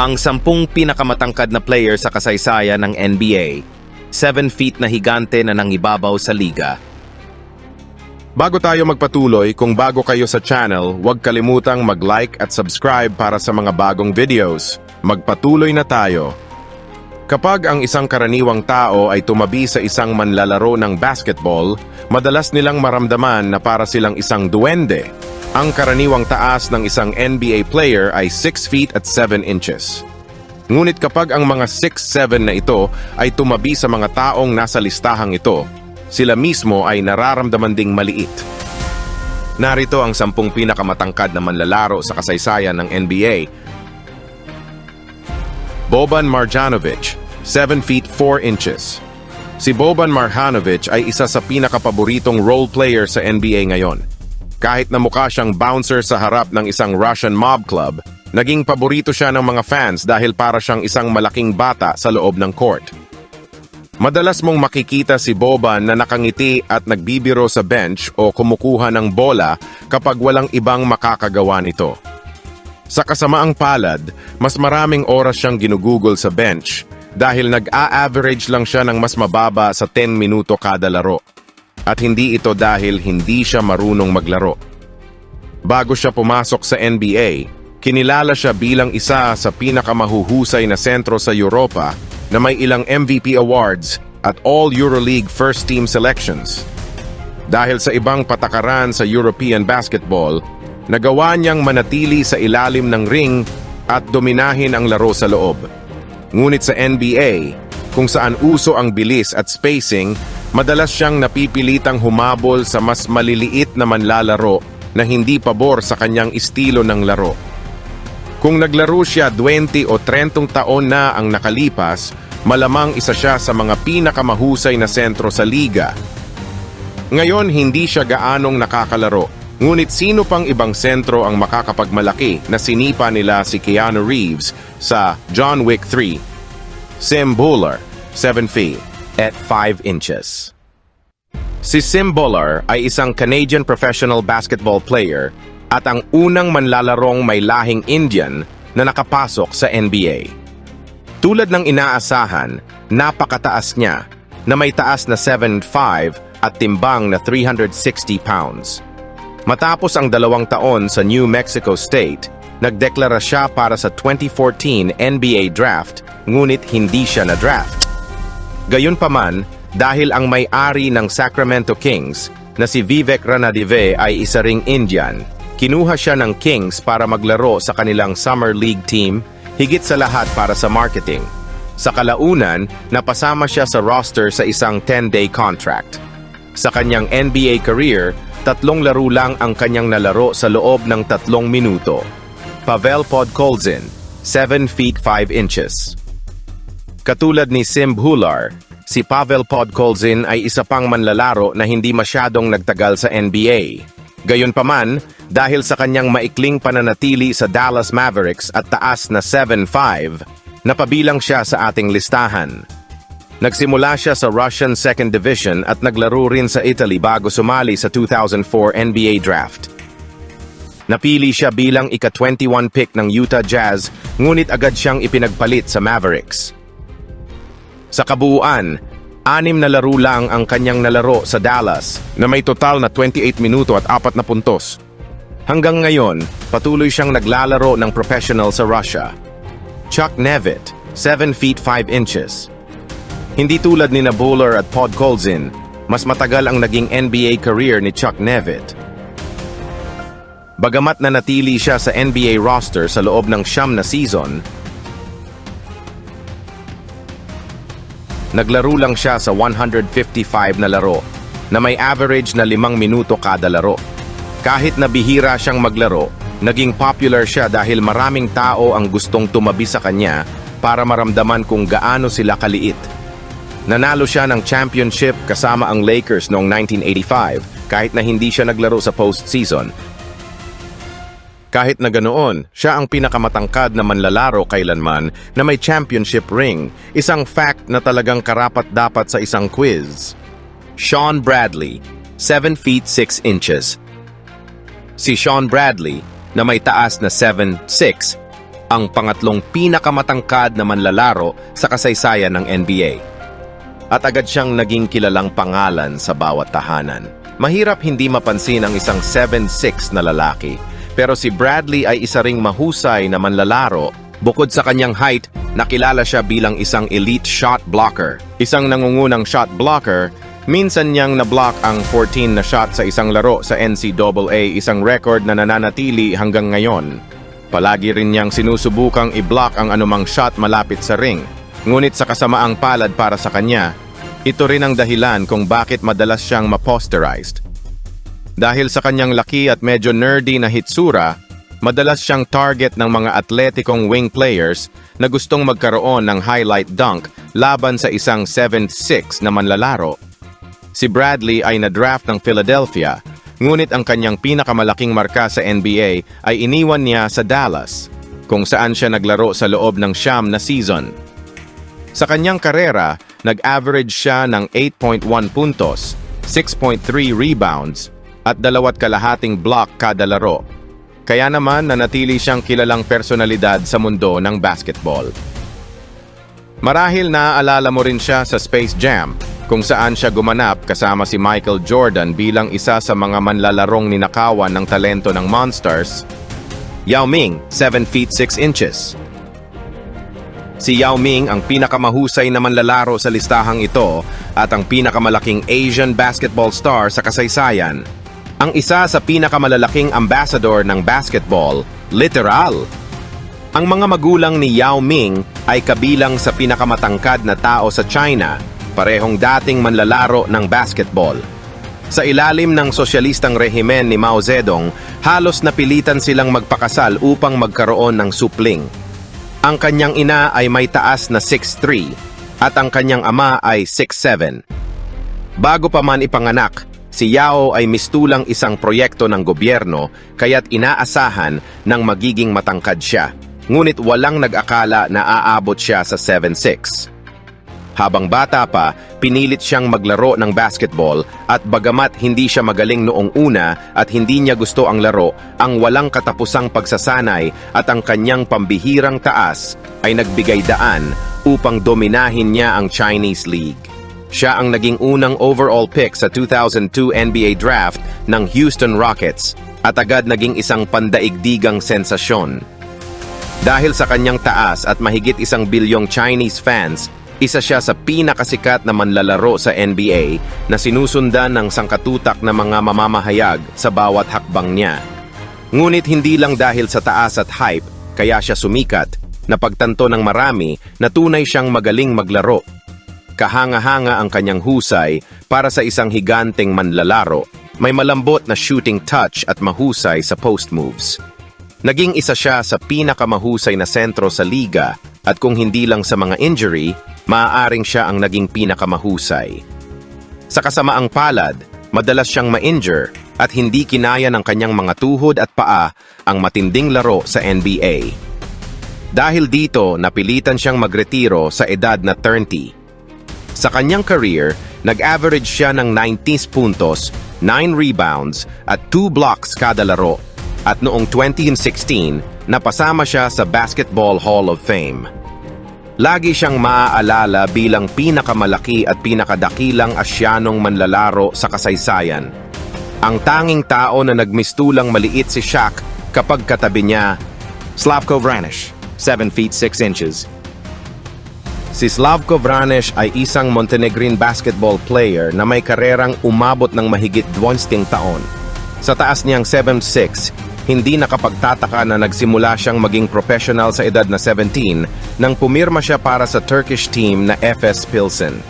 Ang sampung pinakamatangkad na player sa kasaysayan ng NBA. 7 feet na higante na nangibabaw sa liga. Bago tayo magpatuloy, kung bago kayo sa channel, huwag kalimutang mag-like at subscribe para sa mga bagong videos. Magpatuloy na tayo. Kapag ang isang karaniwang tao ay tumabi sa isang manlalaro ng basketball, madalas nilang maramdaman na para silang isang duwende. Ang karaniwang taas ng isang NBA player ay 6 feet at 7 inches. Ngunit kapag ang mga 6'7 na ito ay tumabi sa mga taong nasa listahang ito, sila mismo ay nararamdaman ding maliit. Narito ang sampung pinakamatangkad na manlalaro sa kasaysayan ng NBA. Boban Marjanovic, 7 feet 4 inches. Si Boban Marjanovic ay isa sa pinakapaboritong role player sa NBA ngayon. Kahit na mukha siyang bouncer sa harap ng isang Russian mob club, naging paborito siya ng mga fans dahil para siyang isang malaking bata sa loob ng court. Madalas mong makikita si Boban na nakangiti at nagbibiro sa bench o kumukuha ng bola kapag walang ibang makakagawa nito. Sa kasamaang palad, mas maraming oras siyang ginugugol sa bench dahil nag-a-average lang siya ng mas mababa sa 10 minuto kada laro. At hindi ito dahil hindi siya marunong maglaro. Bago siya pumasok sa NBA, kinilala siya bilang isa sa pinakamahuhusay na sentro sa Europa na may ilang MVP awards at all EuroLeague first team selections. Dahil sa ibang patakaran sa European basketball, nagawa niyang manatili sa ilalim ng ring at dominahin ang laro sa loob. Ngunit sa NBA, kung saan uso ang bilis at spacing, madalas siyang napipilitang humabol sa mas maliliit na manlalaro na hindi pabor sa kanyang estilo ng laro. Kung naglaro siya 20 o 30 taon na ang nakalipas, malamang isa siya sa mga pinakamahusay na sentro sa liga. Ngayon hindi siya gaanong nakakalaro, ngunit sino pang ibang sentro ang makakapagmalaki na sinipa nila si Keanu Reeves sa John Wick 3? Sim Buller, 7 feet at 5 inches. Si Sim Buller ay isang Canadian professional basketball player at ang unang manlalarong may lahing Indian na nakapasok sa NBA. Tulad ng inaasahan, napakataas niya na may taas na 7'5 at timbang na 360 pounds. Matapos ang dalawang taon sa New Mexico State, nagdeklara siya para sa 2014 NBA Draft ngunit hindi siya na-draft. Gayunpaman, dahil ang may-ari ng Sacramento Kings na si Vivek Ranadive ay isa ring Indian, kinuha siya ng Kings para maglaro sa kanilang Summer League team, higit sa lahat para sa marketing. Sa kalaunan, napasama siya sa roster sa isang 10-day contract. Sa kanyang NBA career, tatlong laro lang ang kanyang nalaro sa loob ng tatlong minuto. Pavel Podkolzin, 7 feet 5 inches. Katulad ni Sim Bhular, si Pavel Podkolzin ay isa pang manlalaro na hindi masyadong nagtagal sa NBA. Gayunpaman, dahil sa kanyang maikling pananatili sa Dallas Mavericks at taas na 7'5", napabilang siya sa ating listahan. Nagsimula siya sa Russian Second Division at naglaro rin sa Italy bago sumali sa 2004 NBA Draft. Napili siya bilang ika-21 pick ng Utah Jazz ngunit agad siyang ipinagpalit sa Mavericks. Sa kabuuan, anim na laro lang ang kanyang nalaro sa Dallas na may total na 28 minuto at 4 na puntos. Hanggang ngayon, patuloy siyang naglalaro ng professional sa Russia. Chuck Nevitt, 7 feet 5 inches. Hindi tulad ni Nabuller at Podkolzin, mas matagal ang naging NBA career ni Chuck Nevitt. Bagamat na natili siya sa NBA roster sa loob ng siyam na season, naglaro lang siya sa 155 na laro na may average na limang minuto kada laro. Kahit na bihira siyang maglaro, naging popular siya dahil maraming tao ang gustong tumabi sa kanya para maramdaman kung gaano sila kaliit. Nanalo siya ng championship kasama ang Lakers noong 1985 kahit na hindi siya naglaro sa postseason. Kahit na ganoon, siya ang pinakamatangkad na manlalaro kailanman na may championship ring, isang fact na talagang karapat-dapat sa isang quiz. Sean Bradley, 7 feet 6 inches. Si Sean Bradley, na may taas na 7'6", ang pangatlong pinakamatangkad na manlalaro sa kasaysayan ng NBA. At agad siyang naging kilalang pangalan sa bawat tahanan. Mahirap hindi mapansin ang isang 7'6 na lalaki, pero si Bradley ay isa ring mahusay na manlalaro. Bukod sa kanyang height, nakilala siya bilang isang elite shot blocker. Isang nangungunang shot blocker, minsan niyang na-block ang 14 na shot sa isang laro sa NCAA, isang record na nananatili hanggang ngayon. Palagi rin niyang sinusubukang i-block ang anumang shot malapit sa ring. Ngunit sa kasamaang palad para sa kanya, ito rin ang dahilan kung bakit madalas siyang maposterized. Dahil sa kanyang laki at medyo nerdy na hitsura, madalas siyang target ng mga atletikong wing players na gustong magkaroon ng highlight dunk laban sa isang 7'6 na manlalaro. Si Bradley ay na-draft ng Philadelphia, ngunit ang kanyang pinakamalaking marka sa NBA ay iniwan niya sa Dallas, kung saan siya naglaro sa loob ng siyam na season. Sa kanyang karera, nag-average siya ng 8.1 puntos, 6.3 rebounds, at dalawat kalahating block kada laro. Kaya naman nanatili siyang kilalang personalidad sa mundo ng basketball. Marahil naaalala mo rin siya sa Space Jam, kung saan siya gumanap kasama si Michael Jordan bilang isa sa mga manlalarong ninakawan ng talento ng Monsters. Yao Ming, 7 feet 6 inches. Si Yao Ming ang pinakamahusay na manlalaro sa listahang ito at ang pinakamalaking Asian basketball star sa kasaysayan. Ang isa sa pinakamalalaking ambassador ng basketball, literal. Ang mga magulang ni Yao Ming ay kabilang sa pinakamatangkad na tao sa China, parehong dating manlalaro ng basketball. Sa ilalim ng sosyalistang rehimen ni Mao Zedong, halos napilitan silang magpakasal upang magkaroon ng supling. Ang kanyang ina ay may taas na 6'3 at ang kanyang ama ay 6'7. Bago pa man ipanganak, si Yao ay mistulang isang proyekto ng gobyerno kaya't inaasahan ng magiging matangkad siya. Ngunit walang nag-akala na aabot siya sa 7'6. Habang bata pa, pinilit siyang maglaro ng basketball at bagamat hindi siya magaling noong una at hindi niya gusto ang laro, ang walang katapusang pagsasanay at ang kanyang pambihirang taas ay nagbigay daan upang dominahin niya ang Chinese League. Siya ang naging unang overall pick sa 2002 NBA Draft ng Houston Rockets at agad naging isang pandaigdigang sensasyon. Dahil sa kanyang taas at mahigit isang bilyong Chinese fans, isa siya sa pinakasikat na manlalaro sa NBA na sinusundan ng sangkatutak na mga mamamahayag sa bawat hakbang niya. Ngunit hindi lang dahil sa taas at hype, kaya siya sumikat, na pagtanto ng marami na tunay siyang magaling maglaro. Kahanga-hanga ang kanyang husay para sa isang higanteng manlalaro. May malambot na shooting touch at mahusay sa post moves. Naging isa siya sa pinakamahusay na sentro sa liga at kung hindi lang sa mga injury, maaaring siya ang naging pinakamahusay. Sa kasamaang palad, madalas siyang ma-injure at hindi kinaya ng kanyang mga tuhod at paa ang matinding laro sa NBA. Dahil dito, napilitan siyang magretiro sa edad na 30. Sa kanyang career, nag-average siya ng 90 puntos, 9 rebounds at 2 blocks kada laro at noong 2016, napasama siya sa Basketball Hall of Fame. Lagi siyang maaalala bilang pinakamalaki at pinakadakilang asyanong manlalaro sa kasaysayan. Ang tanging tao na nagmistulang maliit si Shaq kapag katabi niya, Slavko Vranish, 7 feet 6 inches. Si Slavko Vranish ay isang Montenegrin basketball player na may karerang umabot ng mahigit 20 taon. Sa taas niyang 7'6", hindi nakapagtataka na nagsimula siyang maging professional sa edad na 17 nang pumirma siya para sa Turkish team na FS Pilsen.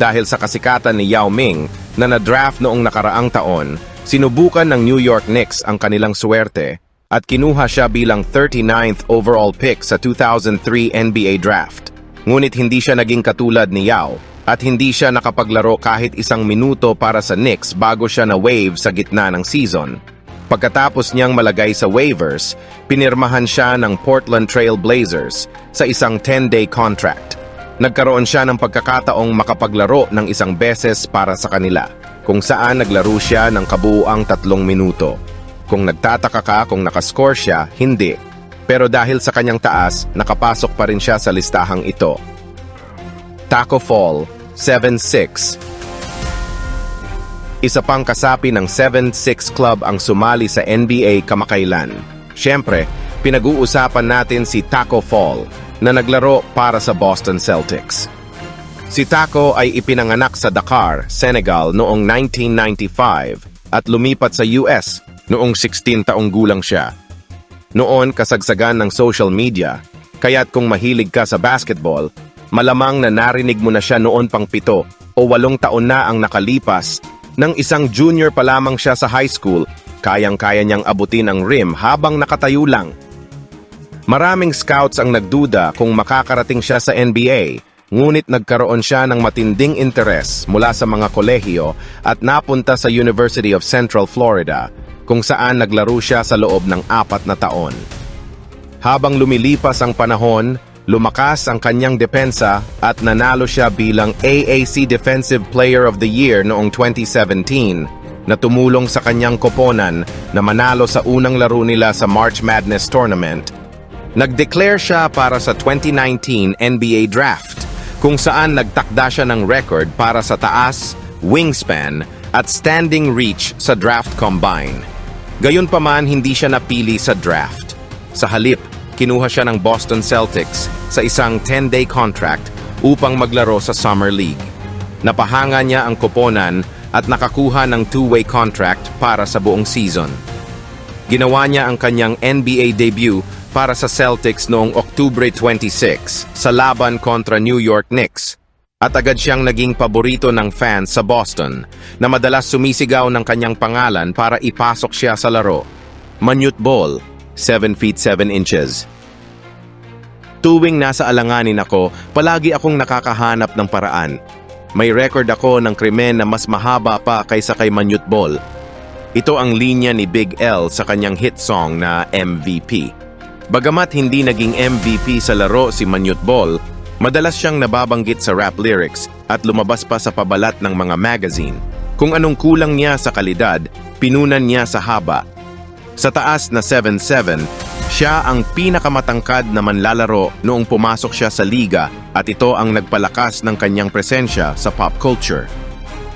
Dahil sa kasikatan ni Yao Ming na na-draft noong nakaraang taon, sinubukan ng New York Knicks ang kanilang swerte at kinuha siya bilang 39th overall pick sa 2003 NBA Draft. Ngunit hindi siya naging katulad ni Yao at hindi siya nakapaglaro kahit isang minuto para sa Knicks bago siya na-wave sa gitna ng season. Pagkatapos niyang malagay sa waivers, pinirmahan siya ng Portland Trail Blazers sa isang 10-day contract. Nagkaroon siya ng pagkakataong makapaglaro ng isang beses para sa kanila, kung saan naglaro siya ng kabuuang tatlong minuto. Kung nagtataka ka kung nakascore siya, hindi. Pero dahil sa kanyang taas, nakapasok pa rin siya sa listahang ito. Taco Fall, 7'6". Isa pang kasapi ng 7'6 Club ang sumali sa NBA kamakailan. Siyempre, pinag-uusapan natin si Taco Fall na naglaro para sa Boston Celtics. Si Taco ay ipinanganak sa Dakar, Senegal noong 1995 at lumipat sa US noong 16 taong gulang siya. Noon kasagsagan ng social media, kaya't kung mahilig ka sa basketball, malamang na narinig mo na siya noon pang pito o walong taon na ang nakalipas. Nang isang junior pa lamang siya sa high school, kayang-kaya niyang abutin ang rim habang nakatayo lang. Maraming scouts ang nagduda kung makakarating siya sa NBA, ngunit nagkaroon siya ng matinding interes mula sa mga kolehiyo at napunta sa University of Central Florida, kung saan naglaro siya sa loob ng apat na taon. Habang lumilipas ang panahon, lumakas ang kanyang depensa at nanalo siya bilang AAC Defensive Player of the Year noong 2017 na tumulong sa kanyang koponan na manalo sa unang laro nila sa March Madness Tournament. Nag-declare siya para sa 2019 NBA Draft kung saan nagtakda siya ng record para sa taas, wingspan at standing reach sa draft combine. Gayunpaman hindi siya napili sa draft. Sa halip, kinuha siya ng Boston Celtics sa isang 10-day contract upang maglaro sa Summer League. Napahanga niya ang koponan at nakakuha ng two-way contract para sa buong season. Ginawa niya ang kanyang NBA debut para sa Celtics noong October 26 sa laban kontra New York Knicks at agad siyang naging paborito ng fans sa Boston na madalas sumisigaw ng kanyang pangalan para ipasok siya sa laro. Manute Ball, 7 feet 7 inches. Tuwing nasa alanganin ako, palagi akong nakakahanap ng paraan. May record ako ng krimen na mas mahaba pa kaysa kay Manute Ball. Ito ang linya ni Big L sa kanyang hit song na MVP. Bagamat hindi naging MVP sa laro si Manute Ball, madalas siyang nababanggit sa rap lyrics at lumabas pa sa pabalat ng mga magazine. Kung anong kulang niya sa kalidad, pinunan niya sa haba. Sa taas na 7'7", siya ang pinakamatangkad na manlalaro noong pumasok siya sa liga at ito ang nagpalakas ng kanyang presensya sa pop culture.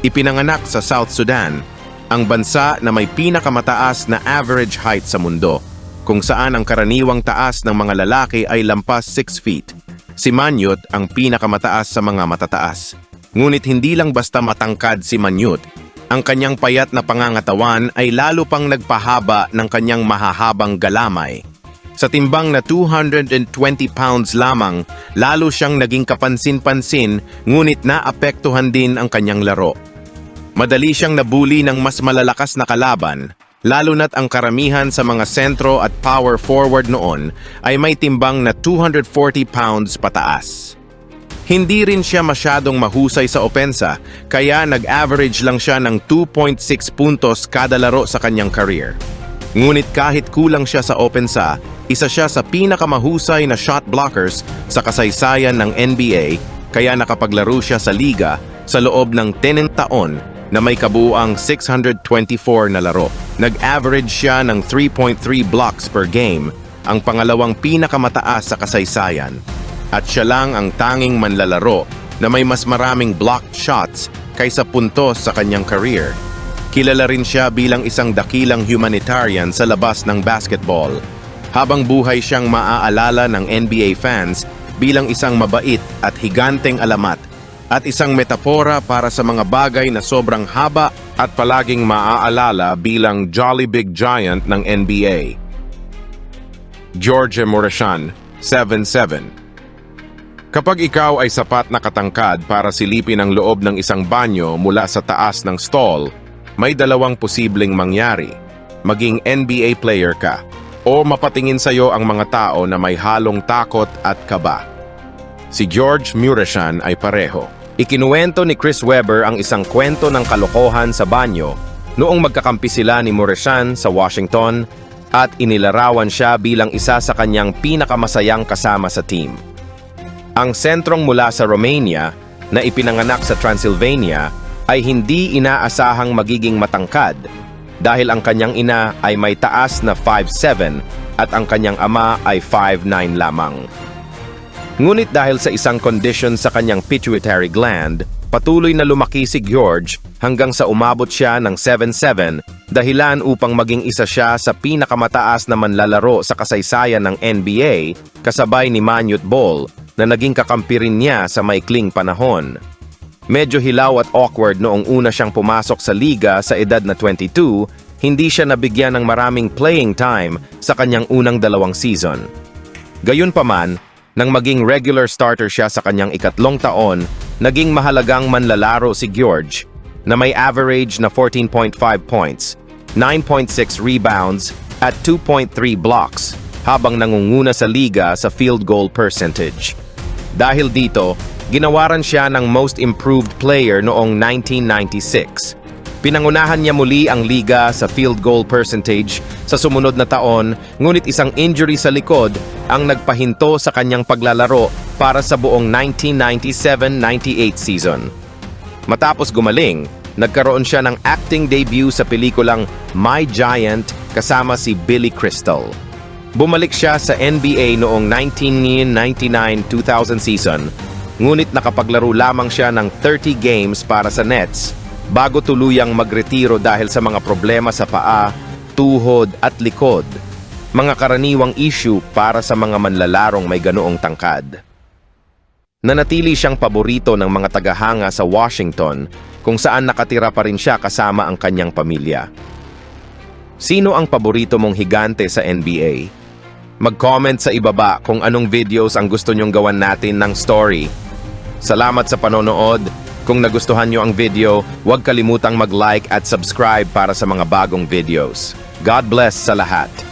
Ipinanganak sa South Sudan, ang bansa na may pinakamataas na average height sa mundo, kung saan ang karaniwang taas ng mga lalaki ay lampas 6 feet. Si Manyut ang pinakamataas sa mga matataas. Ngunit hindi lang basta matangkad si Manyut, ang kanyang payat na pangangatawan ay lalo pang nagpahaba ng kanyang mahahabang galamay. Sa timbang na 220 pounds lamang, lalo siyang naging kapansin-pansin ngunit naapektuhan din ang kanyang laro. Madali siyang nabuli ng mas malalakas na kalaban, lalo na't ang karamihan sa mga sentro at power forward noon ay may timbang na 240 pounds pataas. Hindi rin siya masyadong mahusay sa opensa, kaya nag-average lang siya ng 2.6 puntos kada laro sa kanyang career. Ngunit kahit kulang siya sa opensa, isa siya sa pinakamahusay na shot blockers sa kasaysayan ng NBA kaya nakapaglaro siya sa liga sa loob ng 10 taon na may kabuuang 624 na laro. Nag-average siya ng 3.3 blocks per game, ang pangalawang pinakamataas sa kasaysayan. At siya lang ang tanging manlalaro na may mas maraming blocked shots kaysa puntos sa kanyang career. Kilala rin siya bilang isang dakilang humanitarian sa labas ng basketball. Habang buhay siyang maaalala ng NBA fans bilang isang mabait at higanteng alamat at isang metapora para sa mga bagay na sobrang haba at palaging maaalala bilang Jolly Big Giant ng NBA. George Morashan, 7'7". Kapag ikaw ay sapat na katangkad para silipin ang loob ng isang banyo mula sa taas ng stall, may dalawang posibleng mangyari. Maging NBA player ka o mapatingin sa'yo ang mga tao na may halong takot at kaba. Si George Murashan ay pareho. Ikinuwento ni Chris Webber ang isang kwento ng kalokohan sa banyo noong magkakampi sila ni Murashan sa Washington at inilarawan siya bilang isa sa kanyang pinakamasayang kasama sa team. Ang sentrong mula sa Romania na ipinanganak sa Transylvania ay hindi inaasahang magiging matangkad dahil ang kanyang ina ay may taas na 5'7 at ang kanyang ama ay 5'9 lamang. Ngunit dahil sa isang condition sa kanyang pituitary gland, patuloy na lumaki si George hanggang sa umabot siya ng 7'7 dahilan upang maging isa siya sa pinakamataas na manlalaro sa kasaysayan ng NBA kasabay ni Manute Bol na naging kakampi rin niya sa maikling panahon. Medyo hilaw at awkward noong una siyang pumasok sa liga sa edad na 22, hindi siya nabigyan ng maraming playing time sa kanyang unang dalawang season. Gayunpaman, nang maging regular starter siya sa kanyang ikatlong taon, naging mahalagang manlalaro si George na may average na 14.5 points, 9.6 rebounds at 2.3 blocks habang nangunguna sa liga sa field goal percentage. Dahil dito, ginawaran siya ng Most Improved Player noong 1996. Pinangunahan niya muli ang liga sa field goal percentage sa sumunod na taon, ngunit isang injury sa likod ang nagpahinto sa kanyang paglalaro para sa buong 1997-98 season. Matapos gumaling, nagkaroon siya ng acting debut sa pelikulang My Giant kasama si Billy Crystal. Bumalik siya sa NBA noong 1999-2000 season, ngunit nakapaglaro lamang siya ng 30 games para sa Nets bago tuluyang magretiro dahil sa mga problema sa paa, tuhod at likod. Mga karaniwang issue para sa mga manlalarong may ganoong tangkad. Nanatili siyang paborito ng mga tagahanga sa Washington kung saan nakatira pa rin siya kasama ang kanyang pamilya. Sino ang paborito mong higante sa NBA? Mag-comment sa ibaba kung anong videos ang gusto nyong gawan natin ng story. Salamat sa panonood. Kung nagustuhan nyo ang video, huwag kalimutang mag-like at subscribe para sa mga bagong videos. God bless sa lahat.